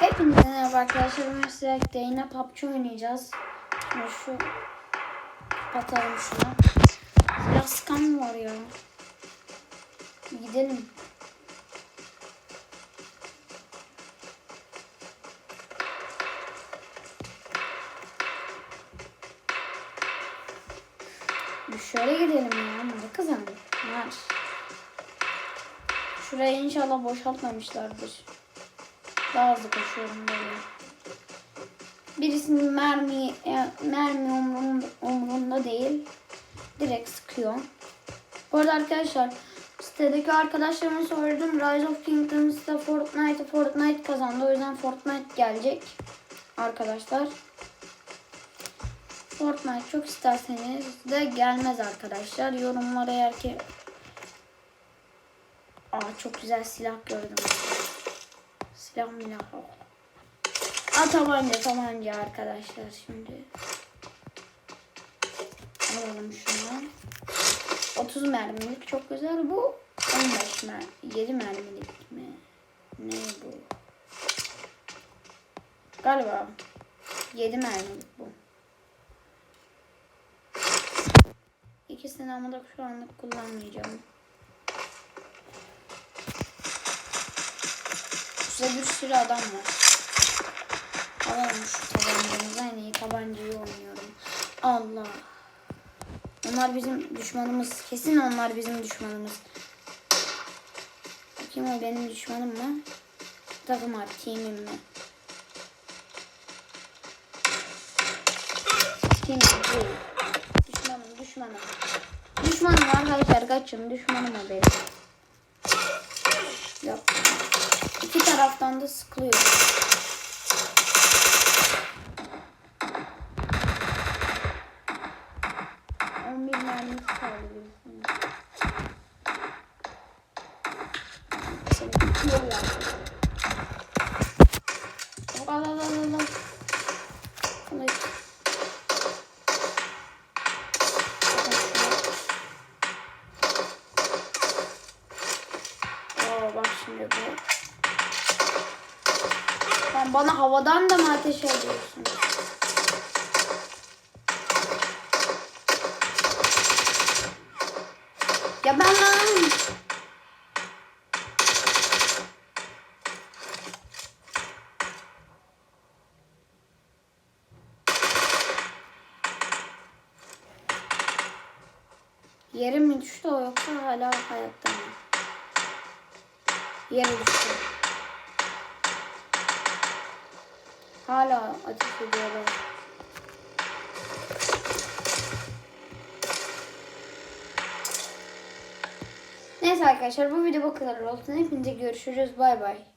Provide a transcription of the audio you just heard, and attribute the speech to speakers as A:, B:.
A: Hepinize merhaba arkadaşlar. Bugün sizlerle yine PUBG oynayacağız. Şimdi şu atalım şuna. Silah sıkan mı var ya? Gidelim. Bir şöyle gidelim ya. Burada kazandım. Var. Şurayı inşallah boşaltmamışlardır. Daha hızlı koşuyorum böyle. Birisinin mermi e, mermi umrunda, umrunda değil. Direkt sıkıyor. Bu arada arkadaşlar sitedeki arkadaşlarıma sordum. Rise of Kingdoms'da Fortnite Fortnite kazandı. O yüzden Fortnite gelecek. Arkadaşlar. Fortnite çok isterseniz de gelmez arkadaşlar. Yorumlara eğer ki Aa çok güzel silah gördüm. Milah. Aa tabanca tabanca arkadaşlar şimdi. Alalım şunu. 30 mermilik çok güzel bu. 15 mer 7 mermilik mi? Ne bu? Galiba 7 mermilik bu. İkisini ama da şu anlık kullanmayacağım. Şurada bir sürü adam var. Alalım şu tabancamızı. En iyi tabancayı oynuyorum. Allah. Onlar bizim düşmanımız. Kesin onlar bizim düşmanımız. Kim o benim düşmanım mı? Takım. Team'im mi? Team'im değil. Düşmanım, düşmanım. Düşmanım arkadaşlar kaçın. Düşmanım o benim. Yok. İki taraftan da sıkılıyor. On bir mermi kaldı. Al al al al. Kılıç. Oo bak şimdi bu. Sen bana havadan da mı ateş ediyorsun? Ya ben lan. Yere mi düştü o yoksa hala hayatta mı? Yere düştü. Hala ateş ediyorlar. Neyse arkadaşlar bu video bu kadar olsun. Hepinize görüşürüz. Bay bay.